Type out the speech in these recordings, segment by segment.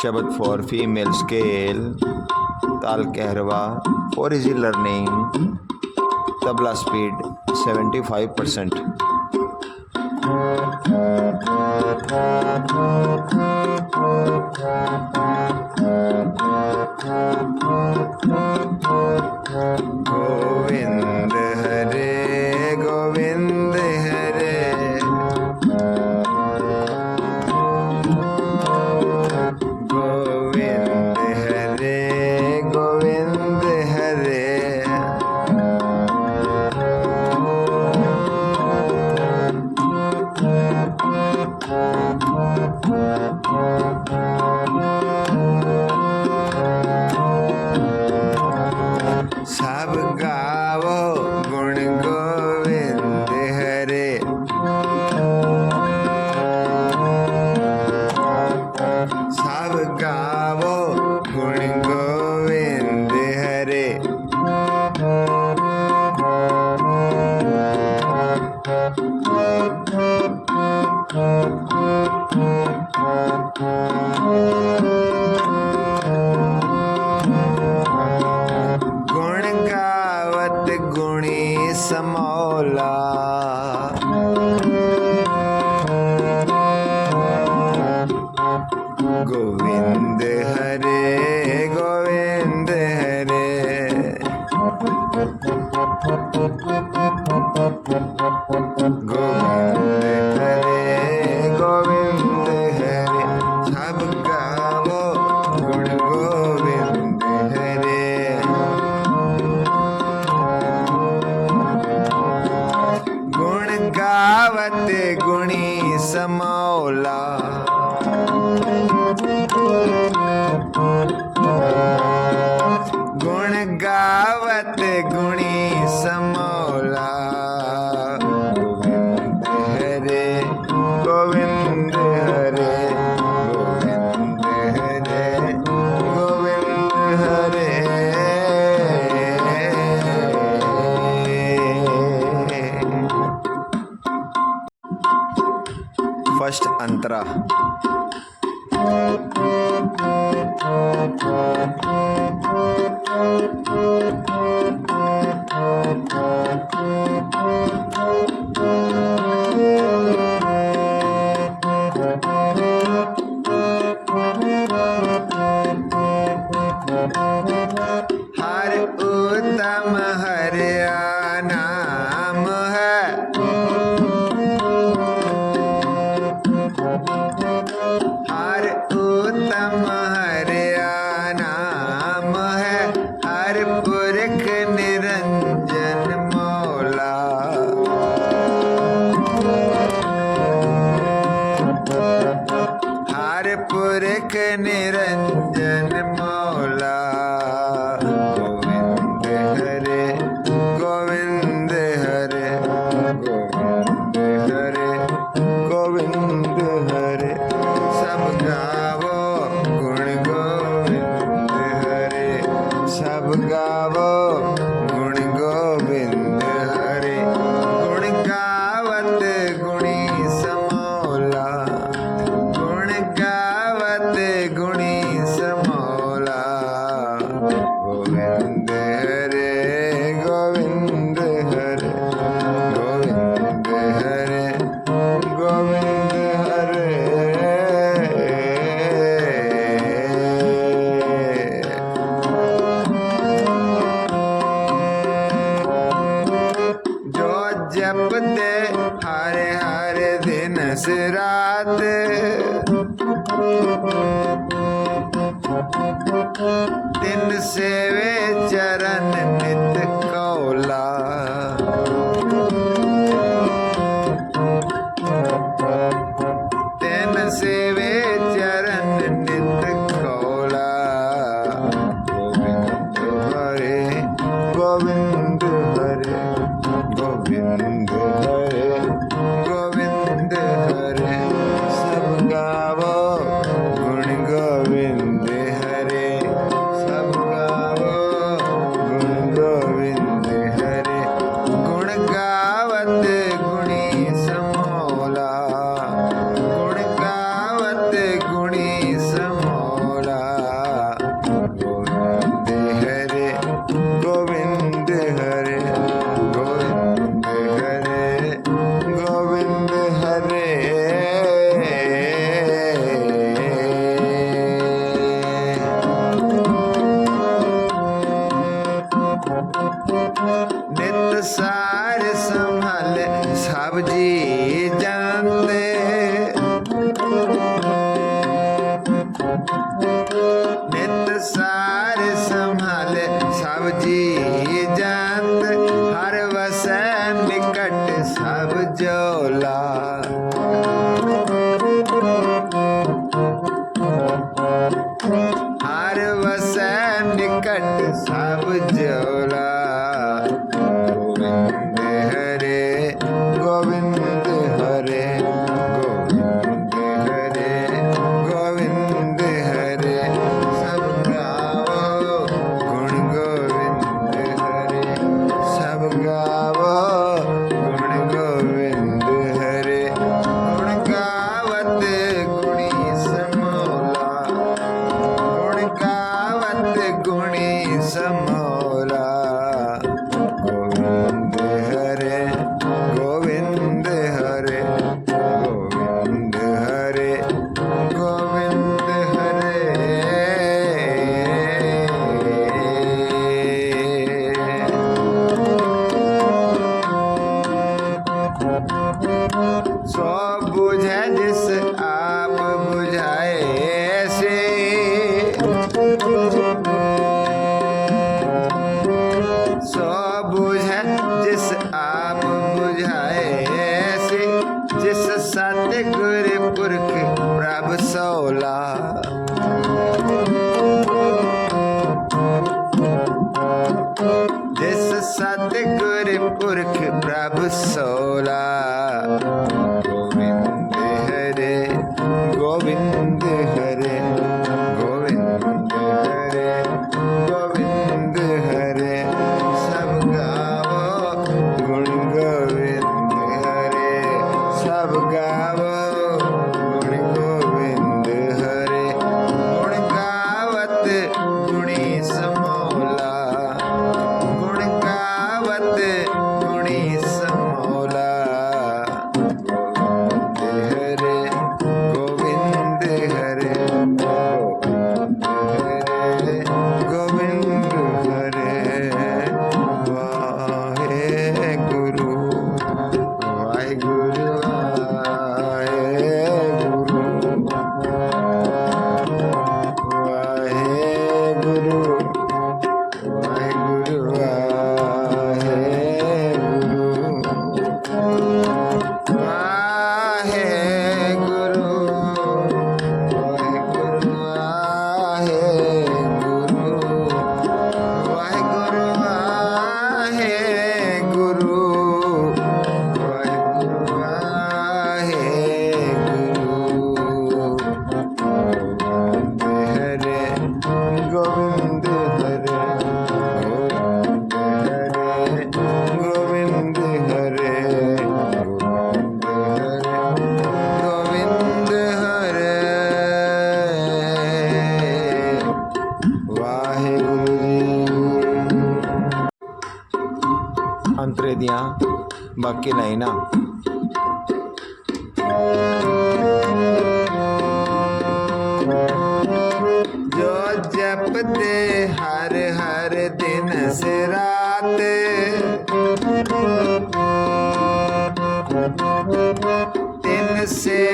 Shabad for female scale, Tal Kehrwa for easy learning, Tabla speed 75%. ਪਤ ਗੁਣੀ ਸਮੌਲਾ। Hungar. I got. घट सब जो সব বুঝে দিস আ ਅਵਰ ਪੁਰਖ ਪ੍ਰਭ ਸੋਲਾ। बाकी नहीं ना। जो जपते हर हर दिन से रात। दिन से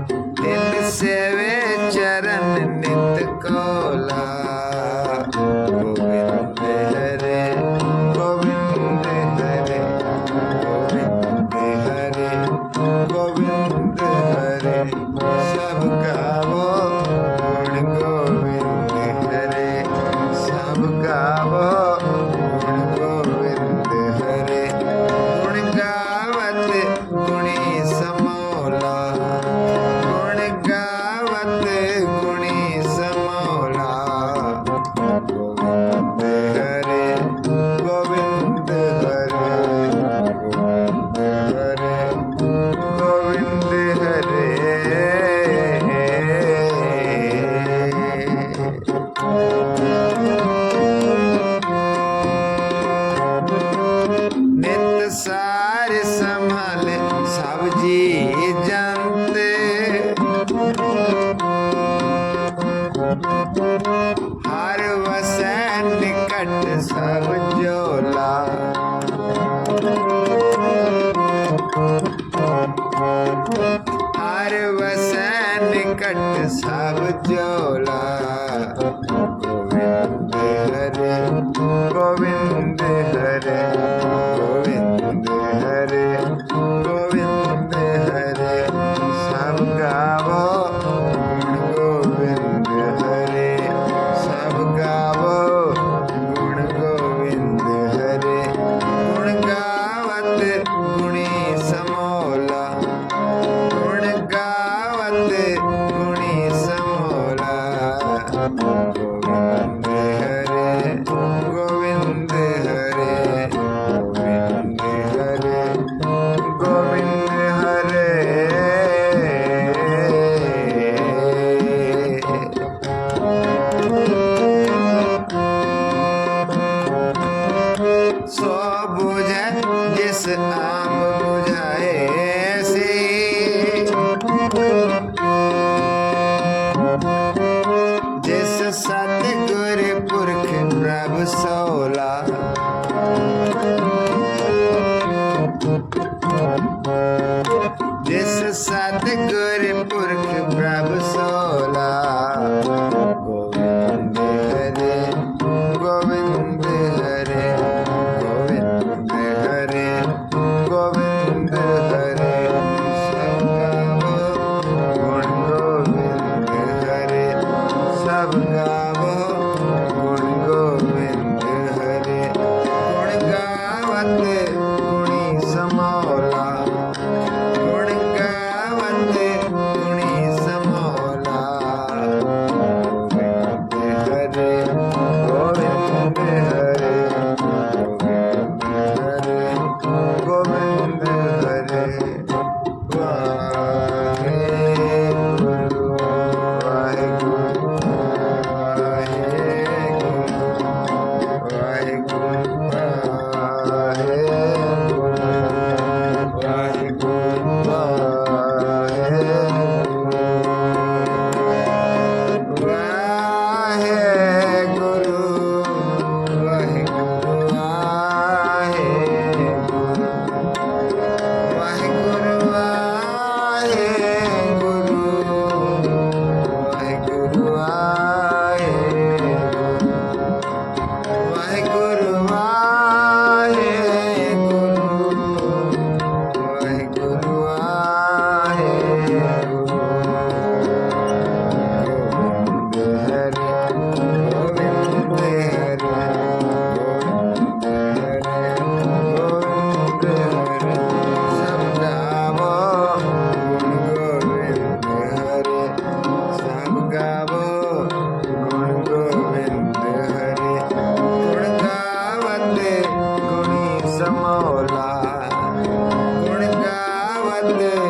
ਤਿਨ ਸੇਵੇ ਚਰਨ ਨਿਤ ਕੋਲਾ। हरे गोविंद हरे गोविंद हरे गोविंद हरे सब गावो गुण गोविंद हरे सब गावो गुण गोविंद हरे गुण गावत गुणी समोला गुण गावत गुणी समोला ਗੁਣੀ ਸਮੋਲਾ ਗੁਣ ਗਾਵਤ